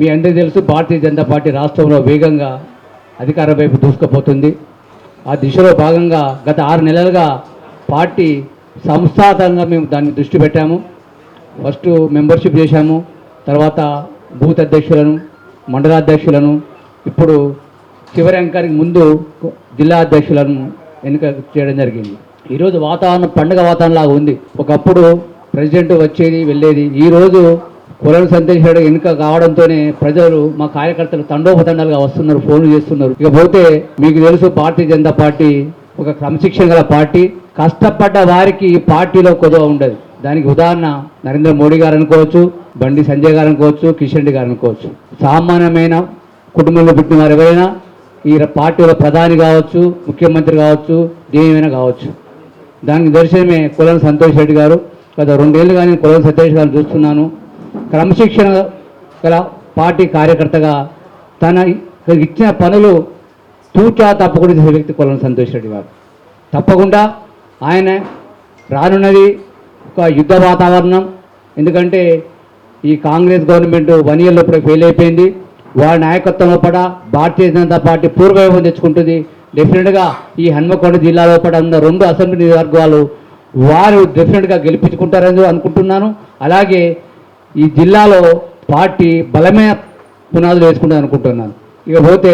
మీ అందరికీ తెలుసు భారతీయ జనతా పార్టీ రాష్ట్రంలో వేగంగా అధికార వైపు దూసుకుపోతుంది. ఆ దిశలో భాగంగా గత ఆరు నెలలుగా పార్టీ సంస్థాతంగా మేము దాన్ని దృష్టి పెట్టాము. ఫస్ట్ మెంబర్షిప్ చేశాము తర్వాత బూత్ అధ్యక్షులను మండలాధ్యక్షులను ఇప్పుడు చివరి అంకానికి ముందు జిల్లా అధ్యక్షులను ఎన్నిక చేయడం జరిగింది. ఈరోజు వాతావరణం పండుగ వాతావరణంలాగా ఉంది. ఒకప్పుడు ప్రెసిడెంట్ వచ్చేది వెళ్ళేది. ఈరోజు కులం సంతేశాడు ఎన్నిక కావడంతోనే ప్రజలు మా కార్యకర్తలు తండోపతండాలుగా వస్తున్నారు ఫోన్లు చేస్తున్నారు. ఇకపోతే మీకు తెలుసు భారతీయ జనతా పార్టీ ఒక క్రమశిక్షణ గల పార్టీ. కష్టపడ్డ వారికి ఈ పార్టీలో కొదవ ఉండదు. దానికి ఉదాహరణ నరేంద్ర మోడీ గారు అనుకోవచ్చు బండి సంజయ్ గారు అనుకోవచ్చు కిషన్ రెడ్డి గారు అనుకోవచ్చు. సామాన్యమైన కుటుంబంలో పుట్టిన వారు ఎవరైనా ఈ పార్టీలో ప్రధాని కావచ్చు ముఖ్యమంత్రి కావచ్చు దేనిమైనా కావచ్చు. దానికి దర్శనమే కులం సంతోష్ రెడ్డి గారు. గత రెండేళ్ళు నేను కులం సంతోష్ గారిని చూస్తున్నాను. క్రమశిక్షణ గల పార్టీ కార్యకర్తగా తన ఇచ్చిన పనులు తూచా తప్పకుండా చేసే వ్యక్తి కొలను సంతోష్ రెడ్డి గారు. తప్పకుండా ఆయన రానున్నది ఒక యుద్ధ వాతావరణం. ఎందుకంటే ఈ కాంగ్రెస్ గవర్నమెంట్ వన్ ఇయర్లో ఇప్పుడు ఫెయిల్ అయిపోయింది. వారి నాయకత్వంలో పడ భారతీయ జనతా పార్టీ పూర్వవైభవం తెచ్చుకుంటుంది. డెఫినెట్గా ఈ హన్మకొండ జిల్లాలో పడ ఉన్న రెండు అసెంబ్లీ నియోజకవర్గాలు వారు డెఫినెట్గా గెలిపించుకుంటారని అనుకుంటున్నాను. అలాగే ఈ జిల్లాలో పార్టీ బలమైన పునాదులు వేసుకుంటుంది అనుకుంటున్నాను. ఇక పోతే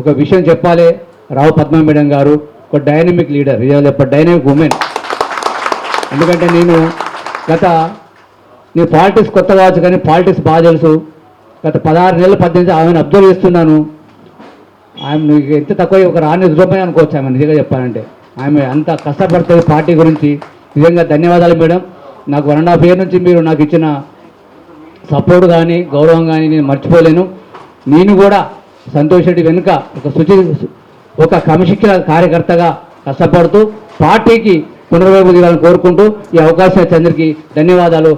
ఒక విషయం చెప్పాలి. రావు పద్మ మేడం గారు ఒక డైనమిక్ లీడర్ ఇవాళ ఒక డైనమిక్ ఉమెన్ ఎందుకంటే నేను గత నీ పాలిటిక్స్ కొత్త కావచ్చు కానీ పాలిటిక్స్ బాగా తెలుసు. గత పదహారు నెలలు పద్దెనిమిది ఆమెను అబ్జర్వ్ చేస్తున్నాను. ఆమె నీకు ఎంత తక్కువ ఒక రాని రూపాయి అనుకోవచ్చు ఆమె నిజంగా చెప్పాలంటే. ఆమె అంత కష్టపడుతుంది పార్టీ గురించి. నిజంగా ధన్యవాదాలు మేడం. నాకు వన్ అండ్ హాఫ్ ఇయర్ నుంచి మీరు నాకు ఇచ్చిన సపోర్ట్ కానీ గౌరవం కానీ నేను మర్చిపోలేను. నేను కూడా సంతోష్ రెడ్డి వెనుక ఒక శుచి ఒక క్రమశిక్షణ కార్యకర్తగా కష్టపడుతూ పార్టీకి పునర్వైపు దిగాలని కోరుకుంటూ ఈ అవకాశం ఇచ్చేందరికీ ధన్యవాదాలు.